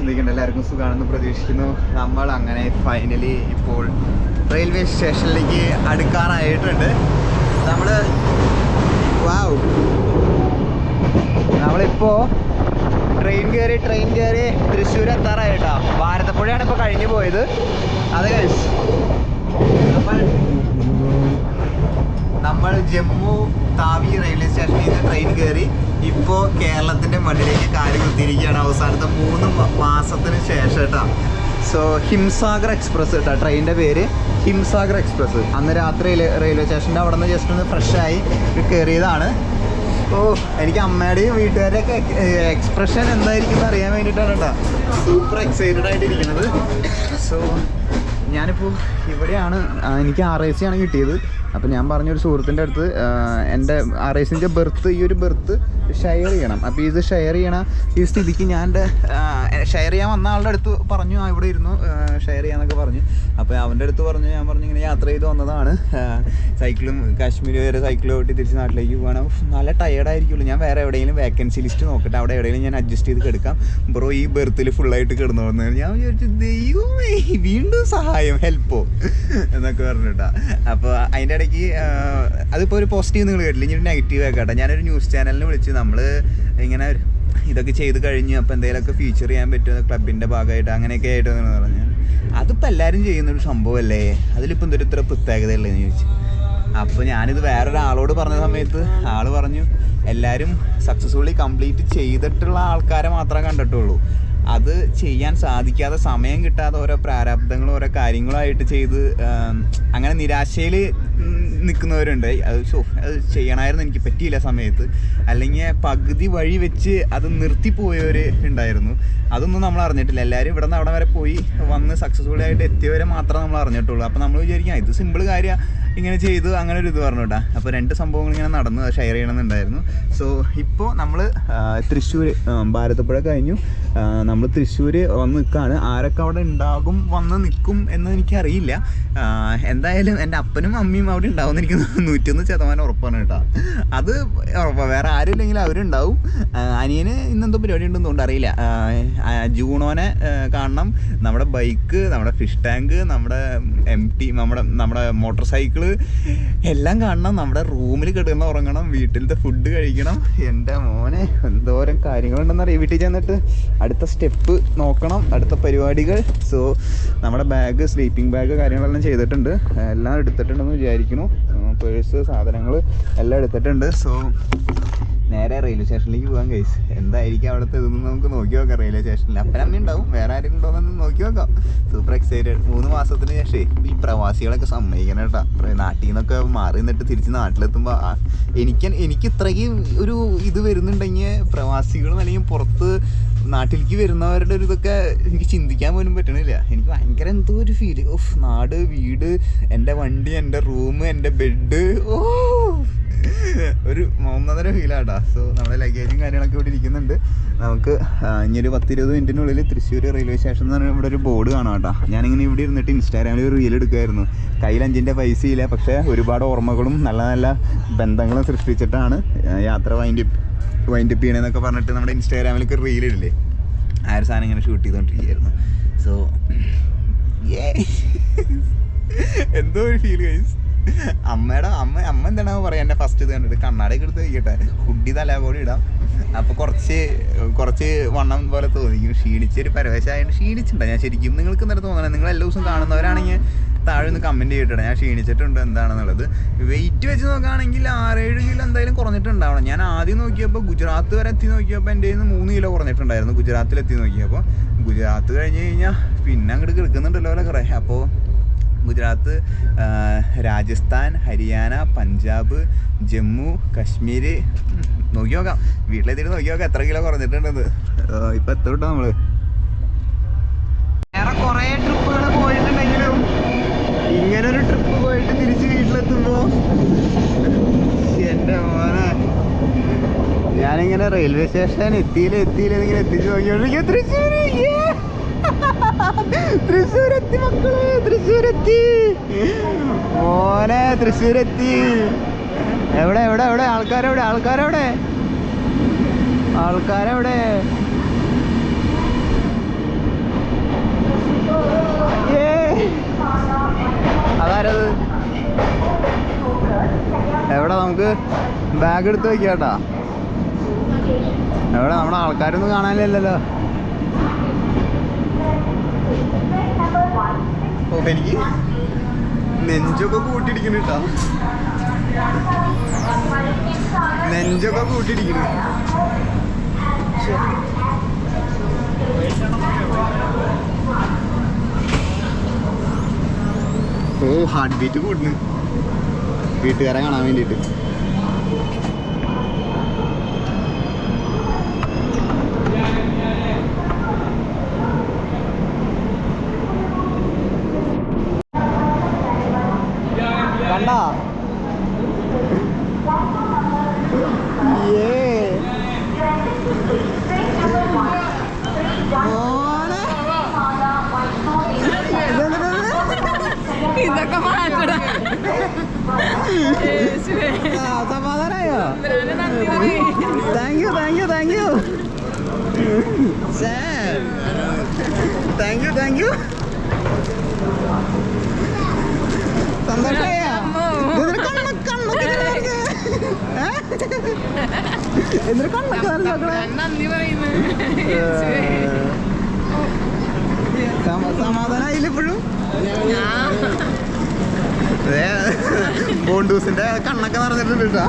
എന്തൊക്കെയുണ്ട് എല്ലാവർക്കും സുഖമാണെന്ന് പ്രതീക്ഷിക്കുന്നു. നമ്മൾ അങ്ങനെ ഫൈനലി ഇപ്പോൾ റെയിൽവേ സ്റ്റേഷനിലേക്ക് അടുക്കാറായിട്ടുണ്ട്. നമ്മൾ വാവ് നമ്മളിപ്പോൾ ട്രെയിൻ കയറി ട്രെയിൻ കയറി തൃശ്ശൂർ എത്താറായിട്ടാ ഭാരതപ്പുഴയാണ് ഇപ്പോൾ കഴിഞ്ഞു പോയത്. അത് കഴിച്ച് നമ്മൾ നമ്മൾ ജമ്മു താവി റെയിൽവേ സ്റ്റേഷനിൽ നിന്ന് ട്രെയിൻ കയറി ഇപ്പോൾ കേരളത്തിന്റെ മണ്ണിലേക്ക് കാൽ കുത്തിയിരിക്കുകയാണ് അവസാനത്തെ മൂന്ന് മാസത്തിന് ശേഷം കേട്ടോ സോ ഹിംസാഗർ എക്സ്പ്രസ് കേട്ടോ ട്രെയിനിന്റെ പേര് ഹിംസാഗർ എക്സ്പ്രസ് അന്ന് രാത്രി റെയിൽവേ സ്റ്റേഷന്റെ അവിടെ നിന്ന് ജസ്റ്റ് ഒന്ന് ഫ്രഷായി കയറിയതാണ് ഓ എനിക്ക് അമ്മയുടെയും വീട്ടുകാരുടെയൊക്കെ എക്സ്പ്രഷൻ എന്തായിരിക്കും അറിയാൻ വേണ്ടിയിട്ടാണ് കേട്ടോ സൂപ്പർ എക്സൈറ്റഡ് ആയിട്ടിരിക്കുന്നത്. സോ ഞാനിപ്പോൾ ഇവിടെയാണ് എനിക്ക് ആർ ഐ സി ആണ് കിട്ടിയത്. അപ്പോൾ ഞാൻ പറഞ്ഞൊരു സുഹൃത്തിന്റെ അടുത്ത് എന്റെ ആർ റേസിന്റെ സിന്റെ ബെർത്ത് ഈ ഒരു ബെർത്ത് ഷെയർ ചെയ്യണം. അപ്പോൾ ഇത് ഷെയർ ചെയ്യണ ഈ സ്ഥിതിക്ക് ഞാൻ എന്റെ ഷെയർ ചെയ്യാൻ വന്ന ആളുടെ അടുത്ത് പറഞ്ഞു ആ ഇവിടെ ഇരുന്നു ഷെയർ ചെയ്യാന്നൊക്കെ പറഞ്ഞു. അപ്പോൾ അവന്റെ അടുത്ത് പറഞ്ഞു ഞാൻ പറഞ്ഞു ഇങ്ങനെ യാത്ര ചെയ്ത് വന്നതാണ്. സൈക്കിളും കാശ്മീർ വരെ സൈക്കിൾ ഓട്ടി തിരിച്ച് നാട്ടിലേക്ക് പോകണം. നല്ല ടയേർഡായിരിക്കുള്ളൂ ഞാൻ വേറെ എവിടെയെങ്കിലും വേക്കൻസി ലിസ്റ്റ് നോക്കട്ടെ. അവിടെ എവിടെയെങ്കിലും ഞാൻ അഡ്ജസ്റ്റ് ചെയ്ത് കിടക്കാം. ബ്രോ ഈ ബെർത്തിൽ ഫുള്ളായിട്ട് കിടന്നു വന്നു ഞാൻ വിചാരിച്ചു ദൈവമേ വീണ്ടും സഹായം ഹെൽപ്പോ എന്നൊക്കെ പറഞ്ഞിട്ടാ. അപ്പോൾ അതിന്റെ ഇടയ്ക്ക് അതിപ്പോൾ ഒരു പോസിറ്റീവ് നിങ്ങൾ കേട്ടില്ല? ഇനി ഒരു നെഗറ്റീവ് ആക്കട്ടെ ഞാനൊരു ന്യൂസ് ചാനലിന് വിളിച്ച് നമ്മൾ ഇങ്ങനെ ഇതൊക്കെ ചെയ്ത് കഴിഞ്ഞു അപ്പോൾ എന്തെങ്കിലുമൊക്കെ ഫീച്ചർ ചെയ്യാൻ പറ്റുമോ ക്ലബിന്റെ ഭാഗമായിട്ട് അങ്ങനെയൊക്കെ ആയിട്ട് എന്ന് പറഞ്ഞു. അതിപ്പോൾ എല്ലാവരും ചെയ്യുന്നൊരു സംഭവമല്ലേ? അതിലിപ്പോൾ എന്തൊരു ഇത്ര പ്രത്യേകതയുള്ളതെന്ന് ചോദിച്ചു. അപ്പോൾ ഞാനിത് വേറൊരാളോട് പറഞ്ഞ സമയത്ത് ആൾ പറഞ്ഞു എല്ലാവരും സക്സസ്ഫുള്ളി കംപ്ലീറ്റ് ചെയ്തിട്ടുള്ള ആൾക്കാരെ മാത്രമേ കണ്ടിട്ടുള്ളൂ. അത് ചെയ്യാൻ സാധിക്കാതെ സമയം കിട്ടാതെ ഓരോ പ്രാരാബ്ദങ്ങളും ഓരോ കാര്യങ്ങളുമായിട്ട് ചെയ്ത് അങ്ങനെ നിരാശയിൽ നിൽക്കുന്നവരുണ്ട്. അത് ഷോ അത് ചെയ്യണമായിരുന്നു എനിക്ക് പറ്റിയില്ല സമയത്ത്. അല്ലെങ്കിൽ പകുതി വഴി വെച്ച് അത് നിർത്തിപ്പോയവർ ഉണ്ടായിരുന്നു. അതൊന്നും നമ്മൾ അറിഞ്ഞിട്ടില്ല. എല്ലാവരും ഇവിടെ നിന്ന് അവിടെ വരെ പോയി വന്ന് സക്സസ്ഫുള്ളി ആയിട്ട് എത്തിയവരെ മാത്രമേ നമ്മൾ അറിഞ്ഞിട്ടുള്ളൂ. അപ്പോൾ നമ്മൾ വിചാരിക്കാം ഇത് സിമ്പിൾ കാര്യം. ഇങ്ങനെ ചെയ്തു അങ്ങനെ ഒരു ഇത് പറഞ്ഞു കേട്ടാ അപ്പോൾ രണ്ട് സംഭവങ്ങൾ ഇങ്ങനെ നടന്നു ഷെയർ ചെയ്യണമെന്നുണ്ടായിരുന്നു. സോ ഇപ്പോൾ നമ്മൾ തൃശ്ശൂർ ഭാരതപ്പുഴ കഴിഞ്ഞു. നമ്മൾ തൃശ്ശൂർ വന്ന് നിൽക്കുകയാണ് ആരൊക്കെ അവിടെ ഉണ്ടാകും വന്ന് നിൽക്കും എന്ന് എനിക്കറിയില്ല. എന്തായാലും എന്റെ അപ്പനും അമ്മയും അവിടെ ഉണ്ടാവും എനിക്ക് നൂറ്റൊന്ന് ശതമാനം ഉറപ്പാണ് കേട്ടോ. അത് ഉറപ്പാണ് വേറെ ആരും ഇല്ലെങ്കിൽ അവരുണ്ടാവും അനിയന് ഇന്നെന്തോ പരിപാടി ഉണ്ടെന്ന് തോന്നുന്നു അറിയില്ല. ജൂണോനെ കാണണം. നമ്മുടെ ബൈക്ക് നമ്മുടെ ഫിഷ് ടാങ്ക് നമ്മുടെ എം ടി നമ്മുടെ നമ്മുടെ മോട്ടോർ സൈക്കിൾ എല്ലാം കാണണം. നമ്മുടെ റൂമിൽ കിടന്ന് ഉറങ്ങണം. വീട്ടിലത്തെ ഫുഡ് കഴിക്കണം. എന്റെ മോനെ എന്തോരം കാര്യങ്ങളുണ്ടെന്ന് അറിയാം വീട്ടിൽ ചെന്നിട്ട് അടുത്ത സ്റ്റെപ്പ് നോക്കണം. അടുത്ത പരിപാടികൾ. സോ നമ്മുടെ ബാഗ് സ്ലീപ്പിംഗ് ബാഗ് കാര്യങ്ങളെല്ലാം ചെയ്തിട്ടുണ്ട്. എല്ലാം എടുത്തിട്ടുണ്ടെന്ന് വിചാരിക്കുന്നു പേഴ്സ് സാധനങ്ങൾ എല്ലാം എടുത്തിട്ടുണ്ട്. സോ നേരെ റെയിൽവേ സ്റ്റേഷനിലേക്ക് പോകാം കഴിച്ച് എന്തായിരിക്കും അവിടുത്തെ ഇതൊന്നും നമുക്ക് നോക്കി നോക്കാം റെയിൽവേ സ്റ്റേഷനിൽ അപ്പനമ്മ ഉണ്ടാവും. വേറെ ആരെങ്കിലും ഉണ്ടോയെന്ന് നോക്കി നോക്കാം. സൂപ്പർ എക്സൈറ്റഡ് മൂന്ന് മാസത്തിന് ശേഷമേ ഈ പ്രവാസികളൊക്കെ സമ്മതിക്കണം കേട്ടോ. നാട്ടിൽ നിന്നൊക്കെ മാറി നിന്നിട്ട് തിരിച്ച് നാട്ടിലെത്തുമ്പോൾ എനിക്ക് എനിക്ക് ഇത്രയ്ക്ക് ഒരു ഇത് വരുന്നുണ്ടെങ്കിൽ പ്രവാസികളും അല്ലെങ്കിൽ പുറത്ത് നാട്ടിലേക്ക് വരുന്നവരുടെ ഒരു ഇതൊക്കെ എനിക്ക് ചിന്തിക്കാൻ പോലും പറ്റണില്ല. എനിക്ക് ഭയങ്കര എന്തോ ഒരു ഫീൽ ഓഫ് നാട് വീട് എന്റെ വണ്ടി എന്റെ റൂം എന്റെ ബെഡ് ഓ ഒരു ഒന്നര ഫീലാട്ടാ സോ നമ്മുടെ ലഗേജും കാര്യങ്ങളൊക്കെ ഇവിടെ ഇരിക്കുന്നുണ്ട്. നമുക്ക് ഇനിയൊരു പത്തിരുപത് മിനിറ്റിനുള്ളിൽ തൃശ്ശൂർ റെയിൽവേ സ്റ്റേഷൻ എന്ന് പറഞ്ഞാൽ ഇവിടെ ഒരു ബോർഡ് കാണാം കേട്ടോ. ഞാനിങ്ങനെ ഇവിടെ ഇരുന്നിട്ട് ഇൻസ്റ്റാഗ്രാമിൽ ഒരു റീൽ എടുക്കുമായിരുന്നു കയ്യിൽ അഞ്ചിന്റെ പൈസയില്ല പക്ഷേ ഒരുപാട് ഓർമ്മകളും നല്ല നല്ല ബന്ധങ്ങളും സൃഷ്ടിച്ചിട്ടാണ് യാത്ര വൈൻഡ് വൈൻഡ് അപ്പ് ചെയ്യണമെന്നൊക്കെ പറഞ്ഞിട്ട് നമ്മുടെ ഇൻസ്റ്റാഗ്രാമിലൊക്കെ റീൽ ഇടില്ലേ? ആ ഒരു സാധനം ഇങ്ങനെ ഷൂട്ട് ചെയ്തുകൊണ്ടിരിക്കുകയായിരുന്നു സോ എന്തോ ഒരു ഫീൽ കഴിച്ചു അമ്മയുടെ അമ്മ അമ്മ എന്താണ് പറയാ? എന്നെ ഫസ്റ്റ് ഇത് കണ്ടിട്ട് കണ്ണാടയൊക്കെ എടുത്ത് വയ്ക്കട്ടെ ഹുഡി തല കൂടി ഇടാം. അപ്പോൾ കുറച്ച് കുറച്ച് വണ്ണം പോലെ തോന്നിക്കും. ക്ഷീണിച്ചൊരു പരവേശമായിട്ട് ക്ഷീണിച്ചിട്ടുണ്ടോ ഞാൻ ശരിക്കും നിങ്ങൾക്ക് നേരത്തെ തോന്നണേ നിങ്ങൾ എല്ലാ ദിവസവും കാണുന്നവരാണെങ്കിൽ താഴെ ഒന്ന് കമന്റ് ചെയ്തിട്ടുണ്ട് ഞാൻ ക്ഷീണിച്ചിട്ടുണ്ട് എന്താണെന്നുള്ളത്. വെയിറ്റ് വെച്ച് നോക്കുകയാണെങ്കിൽ ആറേഴ് കിലോ എന്തായാലും കുറഞ്ഞിട്ടുണ്ടാവണം. ഞാൻ ആദ്യം നോക്കിയപ്പോൾ ഗുജറാത്ത് വരെ എത്തി നോക്കിയപ്പോൾ എന്റെ നിന്ന് മൂന്ന് കിലോ കുറഞ്ഞിട്ടുണ്ടായിരുന്നു. ഗുജറാത്തിലെത്തി നോക്കിയപ്പോൾ ഗുജറാത്ത് കഴിഞ്ഞ് കഴിഞ്ഞാൽ പിന്നെ അങ്ങോട്ട് കിടക്കുന്നുണ്ടല്ലോ അല്ലേ കുറേ. അപ്പോൾ ഗുജറാത്ത് രാജസ്ഥാൻ ഹരിയാന പഞ്ചാബ് ജമ്മു കാശ്മീർ നോക്കി നോക്കാം. വീട്ടിലെത്തിയിട്ട് നോക്കി നോക്കാം. എത്ര കിലോ കുറഞ്ഞിട്ടുണ്ടെന്ന്. ഇപ്പോൾ ഇപ്പൊ എത്ര കിട്ടും നമ്മൾ? ഞാനിങ്ങനെ റെയിൽവേ സ്റ്റേഷൻ എത്തിയില്ല എത്തിയില്ല എന്നിങ്ങനെ എത്തിച്ചു നോക്കിയോണ്ടിരിക്കുക തൃശ്ശൂർ തൃശ്ശൂരെത്തി മക്കളെ തൃശ്ശൂരെത്തി. മോനെ തൃശ്ശൂരെത്തി. എവിടെ എവിടെ എവിടെ? ആൾക്കാരെവിടെ ആൾക്കാരെവിടെ? ആൾക്കാരെവിടെ? അതാരത്? എവിടെ നമുക്ക്? ബാഗ് എടുത്ത് വെക്കാട്ടാ. എവിടെ? നമ്മുടെ ആൾക്കാരൊന്നും കാണാനില്ലല്ലോ. എനിക്ക് നെഞ്ചൊക്കെ കൂട്ടിയിടിക്കുന്നു കേട്ടോ. നെഞ്ചൊക്കെ കൂട്ടിയിടിക്കുന്നു ഓ ഹാർട്ട് ബീറ്റ് കൂടുന്നു. വീട്ടുകാരെ കാണാൻ വേണ്ടിയിട്ട് കണ്ടാ ഏ മോനെ ഇതെന്തിനാ ഇതൊക്കെ മാറ്റടാ യേശുവേ. ആ, സമാധാനായോ. Thank you thank you thank you thank you thank you അമ്മോ. എന്തൊരു കണ്ണൊക്കെ. സമാധാനായില്ല ഇപ്പോഴും? ബോണ്ടൂസിന്റെ കണ്ണൊക്കെ നിറഞ്ഞിട്ടുണ്ട് കേട്ടോ.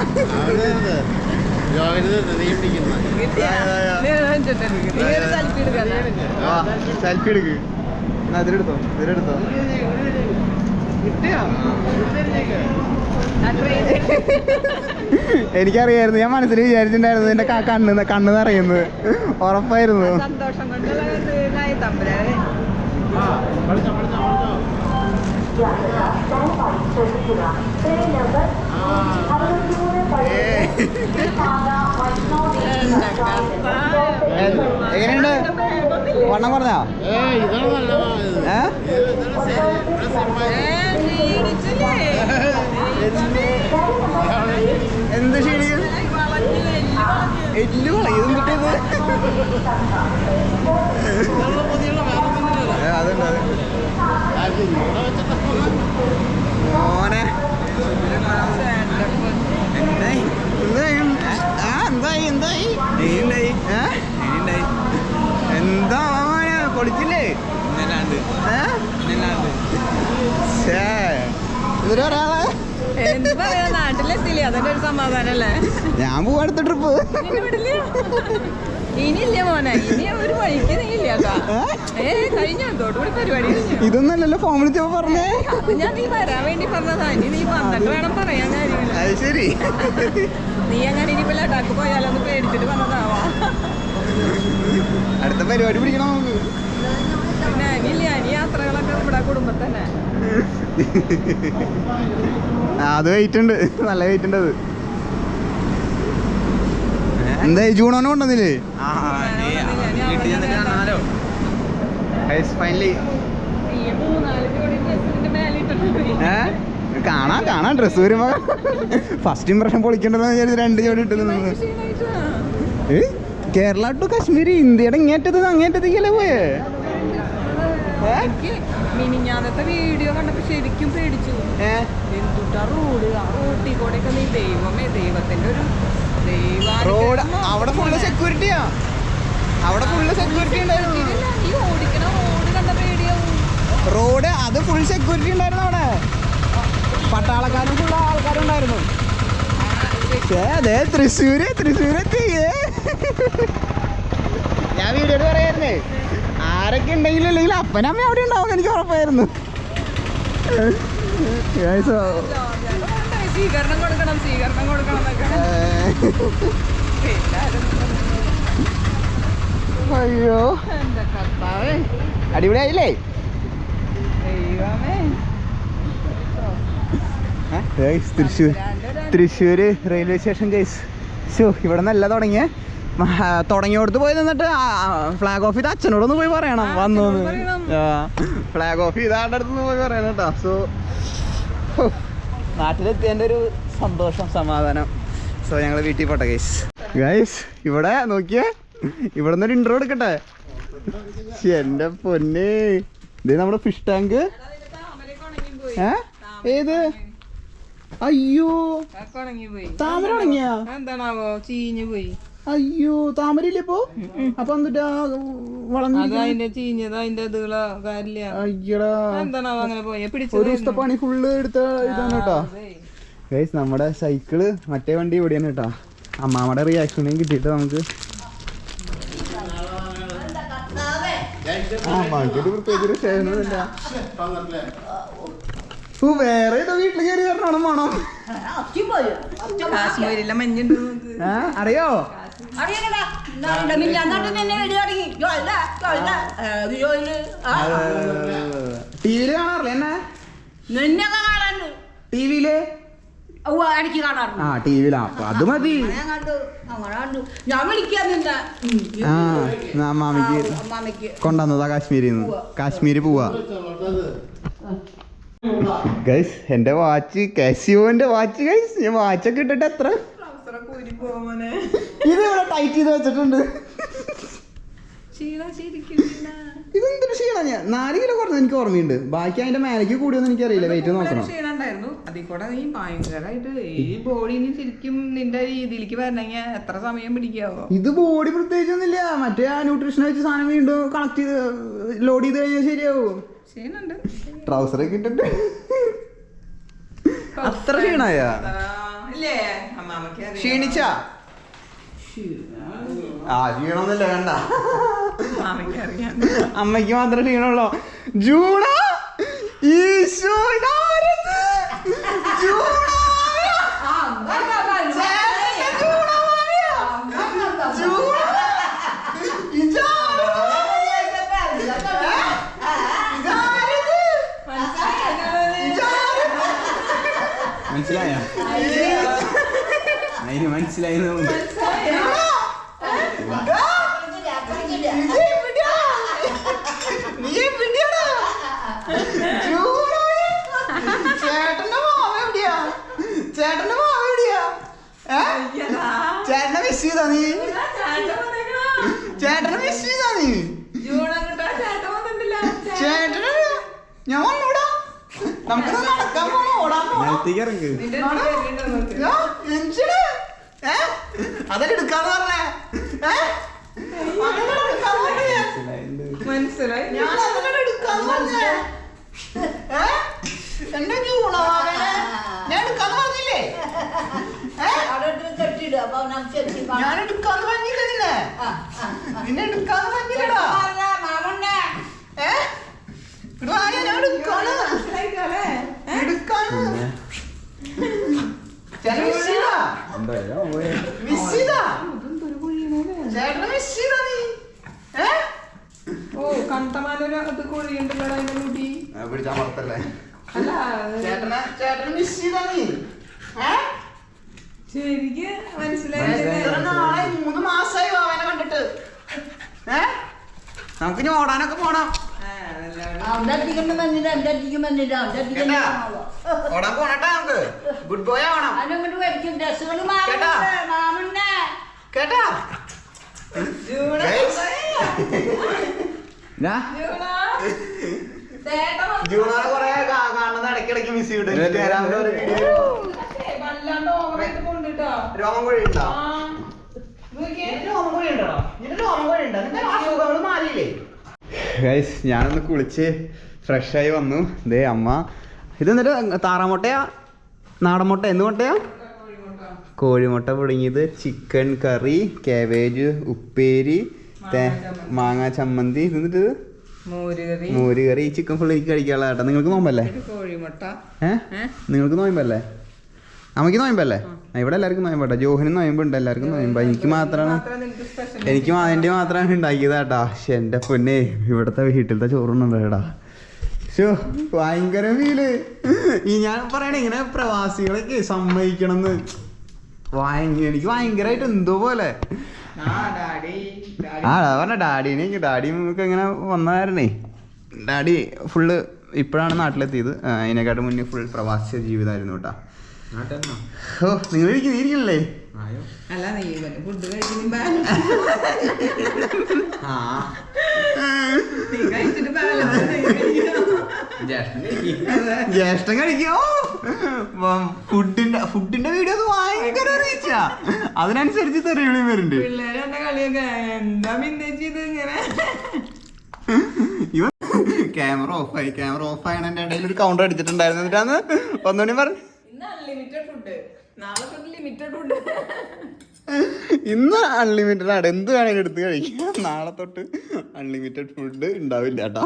സെൽഫി എടുക്ക്. എന്നാ ഇതിലെടുത്തോ. എനിക്കറിയായിരുന്നു. ഞാൻ മനസ്സിൽ വിചാരിച്ചിട്ടുണ്ടായിരുന്നു എന്റെ കണ്ണ് കണ്ണ് നിറയുന്നത് ഉറപ്പായിരുന്നു. സന്തോഷം കൊണ്ടുള്ള എങ്ങനെയുണ്ട്? വണ്ണം കുറഞ്ഞോ? എന്ത് ക്ഷീണിക്കും എല്ലു കളയും കിട്ടിയത് അതുണ്ട് അത് മോനെ എന്തായി എന്തായി ആ എന്തായി എന്തായി ഏ? എന്താ മോനെ പൊളിച്ചില്ലേ ഏ? ശ്ശേ. ഇതൊരു ഒരാളെ എന്ത് പറയാ നാട്ടിലെത്തില്ലേ അതന്നെ ഒരു സമാധാനല്ലേ ഞാൻ പോവാ അടുത്ത ട്രിപ്പ് നിന്നെ വിടില്ല ഇനിയില്ല മോനെ ഇനി ഒരു വഴിക്ക് നീ ഇല്ല കേട്ടാ ഏ കഴിഞ്ഞ തോട്ടുകൂടി പരിപാടി കഴിഞ്ഞു ഇതൊന്നല്ലല്ലോ ഫോൺ വിളിച്ചപ്പോ പറഞ്ഞേ അത് ഞാൻ നീ വരാൻ വേണ്ടി പറഞ്ഞതാ. ഇനി നീ വന്നിട്ട് വേണം പറയാൻ കാര്യമില്ല. അത് ശരി. നീ അങ്ങനെ ഇനിയിപ്പോ ലഡാക്ക് പോയാലൊന്ന് പേടിച്ചിട്ട് വന്നതാവാ. അടുത്ത പരിപാടി പിടിക്കണം നമുക്ക്. പിന്നെ ഇനിയില്ല ഇനി യാത്രകളൊക്കെ ഇവിടെ കുടുംബത്തന്നെ. അത് വെയിറ്റ് ഉണ്ട്. നല്ല വെയിറ്റ് ഉണ്ട് അത്. എന്തായി ജൂണോനെ കൊണ്ടുവന്നില്ലേ? ഫൈനലി കാണാം കാണാം ഡ്രസ്സ് വരുമ്പോ. ഫസ്റ്റ് ഇംപ്രഷൻ പൊളിക്കണ്ടെന്ന് വിചാരിച്ച് രണ്ട് ജോഡി ഇട്ടത് നമ്മൾ. കേരള ടു കാശ്മീർ ഇന്ത്യയുടെ ഇങ്ങേറ്റത് അങ്ങേറ്റത്തേക്കല്ലേ പോയേ? മിനിഞ്ഞാന്നത്തെ വീഡിയോ കണ്ടപ്പോ ശരിക്കും പേടിച്ചു. എന്തുട്ടാ റോഡ്? ആ റോട്ടിൽ കൂടെ ഒക്കെ നീ ദൈവമേ ദൈവത്തിന്റെ ഒരു റോഡ് അവിടെ ഫുള്ള് സെക്യൂരിറ്റിയാ അവിടെ ഫുള്ള് സെക്യൂരിറ്റി ഉണ്ടായിരുന്നു. റോഡ് അത് ഫുൾ സെക്യൂരിറ്റി ഉണ്ടായിരുന്നു അവിടെ. പട്ടാളക്കാരും ഫുൾ ആൾക്കാരും ഉണ്ടായിരുന്നു. ഛേ, അതെ തൃശ്ശൂര് തൃശ്ശൂര് എത്തിയേ ഞാൻ വീഡിയോയിൽ പറയായിരുന്നേ ആരൊക്കെ ഉണ്ടെങ്കിലും അല്ലെങ്കിൽ അപ്പനമ്മ അവിടെ ഉണ്ടാവും എനിക്ക് ഉറപ്പായിരുന്നു. സ്വീകരണം കൊടുക്കണം സ്വീകരണം കൊടുക്കണം അയ്യോ. അടിപൊളിയായില്ലേ? Thrissur Thrissur railway station guys. Show ഇവിടെ നല്ല തുടങ്ങിയ. തുടങ്ങിയോടത്ത് പോയി നിന്നിട്ട് ഫ്ലാഗ് ഓഫ് ചെയ്ത് അച്ഛനോടൊന്ന് പോയി പറയണം വന്നു. ഫ്ലാഗ് ഓഫ് ചെയ്ത് ആളുടെ അടുത്ത് പോയി പറയണം കേട്ടോ. സോ നാട്ടിലെത്തിയതിന്റെ ഒരു സന്തോഷം സമാധാനം. സോ ഞങ്ങൾ വീട്ടിൽ പോട്ടെ ഗൈസ് ഗൈസ് ഇവിടെ നോക്കിയേ. ഇവിടെ നിന്നൊരു ഇൻട്രോ എടുക്കട്ടെ. എന്റെ എന്റെ പൊന്നെ. ഇത് നമ്മുടെ ഫിഷ് ടാങ്ക് ഏ? ഏത്? അയ്യോ. താമര ഉണങ്ങിയാ എന്താണാവോ? ചീഞ്ഞു പോയി. അയ്യോ താമരയില്ലേ ഇപ്പൊ? അപ്പൊ എന്നിട്ടാ വളഞ്ഞു അത് അതിന്റെ ചീഞ്ഞത് അതിന്റെ ഇതുകള കാര്യമില്ല. അയ്യടാ. അങ്ങനെ പോയ? ഒരു ദിവസത്തെ പണി ഫുള്ള് എടുത്ത ഇതാണ് കേട്ടോ. ഗൈസ് നമ്മുടെ സൈക്കിൾ മറ്റേ വണ്ടി ഓടിയാണ് കേട്ടോ. അമ്മാമ്മയുടെ റിയാക്ഷനും കിട്ടിയിട്ട് നമുക്ക്. പ്രത്യേകിച്ച് ക്ഷേമമില്ല. വേറെ ഏതോ വീട്ടിൽ കയറി വരണം മണം അറിയോ? ടിവിയിൽ കാണാറില്ലേ എന്നെ? നിന്നൊക്കെ കാണാണ്ട് ടിവിയിൽ? ഉവ്വ് ഇടയ്ക്ക് കാണാറുണ്ട്. ആ ടിവിയിലാ. അപ്പൊ അത് മതി. ഞാൻ വിളിക്കാൻ ആ കൊണ്ടുവന്നതാ കാശ്മീരിൽ നിന്ന് കാശ്മീര് പോവാ. ഗൈസ് എന്റെ വാച്ച് കാസിയോന്റെ വാച്ച്. ഗൈസ് ഞാൻ വാച്ചൊക്കെ ഇട്ടിട്ട് എത്ര ഇത് ഇവിടെ ടൈറ്റ് ചെയ്ത് വെച്ചിട്ടുണ്ട്? ഇതെന്തൊരു ക്ഷീണ ഞാൻ? നാല് കിലോ കുറഞ്ഞ എനിക്ക് ഓർമ്മയുണ്ട്. ബാക്കി അതിന്റെ മേലേക്ക് കൂടിയൊന്നും എനിക്കറിയില്ല. വെയിറ്റ് നോക്കണം. അതിൽ കൂടെ നീ ഭയങ്കരമായിട്ട് ഈ ബോഡിന് ശരിക്കും നിന്റെ രീതിയിലേക്ക് വരണമെങ്കിൽ എത്ര സമയം പിടിക്കാവോ? ഇത് ബോഡി പ്രത്യേകിച്ചൊന്നുമില്ല. മറ്റേ ആ ന്യൂട്രീഷൻ വെച്ച് സാധനം വീണ്ടും കണക്ട് ചെയ്ത് ലോഡ് ചെയ്ത് കഴിഞ്ഞാൽ ശരിയാവും. ക്ഷീണുണ്ട്. ട്രൗസറൊക്കെ ഇട്ടിട്ട്. അത്ര ക്ഷീണായ? അമ്മാമക്ക് അറിയാം. ക്ഷീണിച്ചാ? ആ ക്ഷീണമൊന്നുമില്ല വേണ്ട. അമ്മയ്ക്ക് മാത്രമേ ക്ഷീണമുള്ളൂ. ജൂണ! ചേട്ടന്റെ മാവ എവിടെയാ? ചേട്ടന്റെ മാവ എവിടെയാ? ചേട്ടനെ മിസ് ചെയ്താ നീ? ചേട്ടനെ മിസ് ചെയ്താ നീ? ചേട്ടനെ ഞാൻ വന്നൂടാ. നമുക്ക് നടക്കാൻ പോണോ ഓടാൻ പോണോ? അതൊക്കെ എടുക്കാന്ന് പറഞ്ഞേ. മനസ്സിലായി. ഞാൻ അതൊക്കെ എടുക്കാന്ന് പറഞ്ഞേ. ഏ? എന്റെ ജൂണാവനെ ഞാൻ എടുക്കാന്ന് പറഞ്ഞില്ലേ. ഞാൻ എടുക്കാന്ന് പറഞ്ഞില്ല നിന്നെ. നിന്നെ എടുക്കാന്ന് പറഞ്ഞില്ലടാ ഓ കണ്ടമാനൊരു അത് കോഴിയുണ്ടല്ലോ അതിന്റെ മുടി. പിടിച്ചാ മറത്തല്ലേ ചേട്ടനെ ചേട്ടനെ മിസ് ചെയ്താ നീ? ഏ? ശരിക്ക് എത്ര മനസ്സിലായി. നാളായി മൂന്ന് മാസായി അവനെ കണ്ടിട്ട്. ഏ? നമുക്ക് ഇനി ഓടാനൊക്കെ പോണം. ഓടാൻ പോണട്ടാ നമുക്ക്. ഗുഡ് ബോയ് ആവണം. കേട്ടാ? ജൂണാ കൊറേ ഇടയ്ക്കിടയ്ക്ക് മിസ് ചെയ്തിട്ട് ഇൻസ്റ്റാഗ്രാമിൽ ഒരു വീഡിയോ നിന്റെ നിന്റെ അസുഖങ്ങൾ മാറിയില്ലേ? ഗൈസ് ഞാനൊന്ന് കുളിച്ച് ഫ്രഷ് ആയി വന്നു. ദേ അമ്മ. ഇത് എന്നിട്ട് താറാമുട്ടയാ? നാടൻ മുട്ട എന്ത് മുട്ടയാ കോഴിമുട്ട പുഴുങ്ങിയത്. ചിക്കൻ കറി കാബേജ് ഉപ്പേരി മാങ്ങാ ചമ്മന്തി. എന്നിട്ട് മോര് കറി ചിക്കൻ ഫുള്ളി കഴിക്കാനുള്ള കേട്ടോ. നിങ്ങൾക്ക് നോമ്പല്ലേ? നിങ്ങൾക്ക് നോയമ്പല്ലേ? അമ്മയ്ക്ക് നോയമ്പല്ലേ? ഇവിടെ എല്ലാവർക്കും നോയമ്പട്ടോ ജോഹനും നോയമ്പുണ്ട് എല്ലാവർക്കും നോയമ്പ. എനിക്ക് മാത്രമാണ് എനിക്ക് അതിന്റെ മാത്രമാണ് ഉണ്ടാക്കിയത് കേട്ടാ. പക്ഷെ എന്റെ പൊന്നെ ഇവിടുത്തെ വീട്ടിലത്തെ ചോറുണ്ടോ കേട്ടാ. ഷോ ഭയങ്കര ഫീൽ ഈ ഞാൻ പറയണേ ഇങ്ങനെ പ്രവാസികളൊക്കെ സമ്മതിക്കണം എന്ന് എനിക്ക് ഭയങ്കരമായിട്ട് എന്തോ പോലെ. ആ അതാ പറഞ്ഞ ഡാഡീനെ ഡാഡി നമുക്ക് ഇങ്ങനെ വന്നായിരുന്നേ ഡാഡി ഫുള്ള് ഇപ്പോഴാണ് നാട്ടിലെത്തിയത്. അതിനെക്കാട്ട് മുന്നേ ഫുൾ പ്രവാസ ജീവിതമായിരുന്നു കേട്ടാ. ഓ നിങ്ങൾ ഇരിക്കുന്നില്ലേ അല്ല നീ ഫുഡ് കഴിക്കുമ്പോ ആ നീ കഴിച്ചിട്ട് ബാലൻസ് ജ്യേഷ്ഠൻ കഴിക്കോ. ഫുഡിന്റെ ഫുഡിന്റെ വീഡിയോ ഭയങ്കര റീച്ചാ അതിനനുസരിച്ച് തെറിവിളിയും വരുന്നുണ്ട്. ക്യാമറ ഓഫ് ആയി ക്യാമറ ഓഫ് ആയണ എന്റെ ഇടയിൽ ഒരു കൗണ്ടർ അടിച്ചിട്ടുണ്ടായിരുന്നു. ഒന്നുകൂടി പറഞ്ഞു ഇന്ന് അൺലിമിറ്റഡ് ആണ്. എന്ത് വേണമെങ്കിലും എടുത്ത് കഴിക്കാം. നാളെ തൊട്ട് അൺലിമിറ്റഡ് ഫുഡ് ഉണ്ടാവില്ല കേട്ടോ.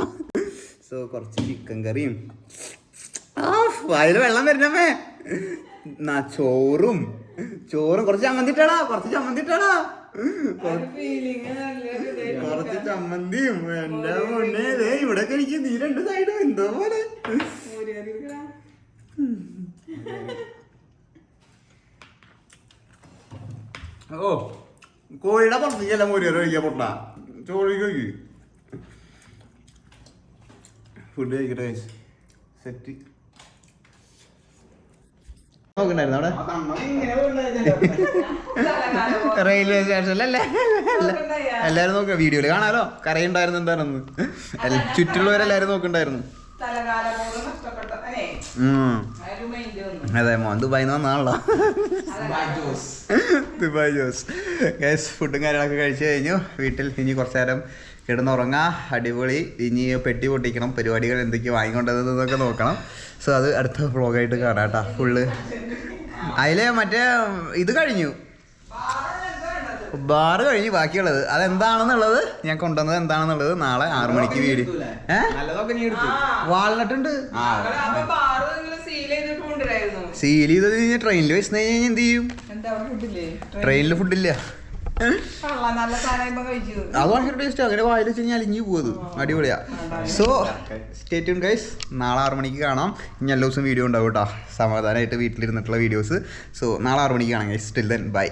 സോ കുറച്ച് ചിക്കൻ കറിയും. വായിൽ വെള്ളം വരണമേ ചോറും. ചോറും കുറച്ച് ചമ്മന്തിട്ടാ കുറച്ച് ചമ്മന്തിട്ടാ കുറച്ച് ചമ്മന്തിയും എന്റെ മുന്നേ ദേ ഇവിടെ കഴിക്കും നീ രണ്ട് സൈഡും എന്തോ പോലെ. ഓ കോഴിയുടെ പുറത്തേക്കല്ല മോരിയർ കഴിക്കാൻ പൊട്ടാ? ചോറ് കഴിക്ക് ഫുഡ് കഴിക്കട്ടെ സെറ്റ് നോക്കണ്ടായിരുന്നു അവിടെ? റെയിൽവേ സ്റ്റേഷനിലല്ലേ? എല്ലാരും നോക്ക വീഡിയോയിൽ കാണാലോ? കരയുണ്ടായിരുന്നു എന്താണെന്ന്. ചുറ്റുള്ളവരെല്ലാരും നോക്കണ്ടായിരുന്നു. അതെ മോൻ ദുബായിന്ന് വന്നാണല്ലോ ദുബായ് ജോസ്. ഗൈസ് ഫുഡും കാര്യങ്ങളൊക്കെ കഴിച്ചു കഴിഞ്ഞു. വീട്ടിൽ ഇനി കുറച്ചു നേരം കിടന്നുറങ്ങാ അടിപൊളി. ഇനി പെട്ടി പൊട്ടിക്കണം പരിപാടികൾ എന്തൊക്കെ വാങ്ങിക്കൊണ്ടതെന്നൊക്കെ നോക്കണം. സോ അത് അടുത്ത വ്ളോഗായിട്ട് കാണാം കേട്ടോ ഫുള്ള് അതിലെ മറ്റേ ഇത് കഴിഞ്ഞു. ബാറ് കഴിഞ്ഞു ബാക്കിയുള്ളത്. അതെന്താണെന്നുള്ളത് ഞാൻ കൊണ്ടുവന്നത് എന്താണെന്നുള്ളത് നാളെ ആറു മണിക്ക് വീട് വാൾനട്ടുണ്ട് നല്ലതൊക്കെ നീ എടുത്തു. വാൾനട്ട് ഉണ്ട് അപ്പൊ ബാറ് നിങ്ങൾ സീൽ ചെയ്തിട്ട് കൊണ്ടുവരായിരുന്നു. സീൽ ചെയ്തത് കഴിഞ്ഞാൽ ട്രെയിനിൽ വെച്ച് കഴിഞ്ഞാൽ എന്ത് ചെയ്യും? ട്രെയിനിൽ ഫുഡില്ല അത് ഭയങ്കര ടേസ്റ്റ് അങ്ങനെ വായിൽ വെച്ച് കഴിഞ്ഞാൽ അലിഞ്ഞു പോകുന്നത് അടിപൊളിയാ. സോ സ്റ്റേറ്റ്യൂൺ ഗൈസ് നാളെ ആറു മണിക്ക് കാണാം. ഇനി എല്ലാ ദിവസവും വീഡിയോ ഉണ്ടാവും കേട്ടോ. സമാധാനമായിട്ട് വീട്ടിലിരുന്നിട്ടുള്ള വീഡിയോസ് സോ നാളെ ആറു മണിക്ക് കാണാം ഗൈസ് സ്റ്റിൽ ദെൻ ബൈ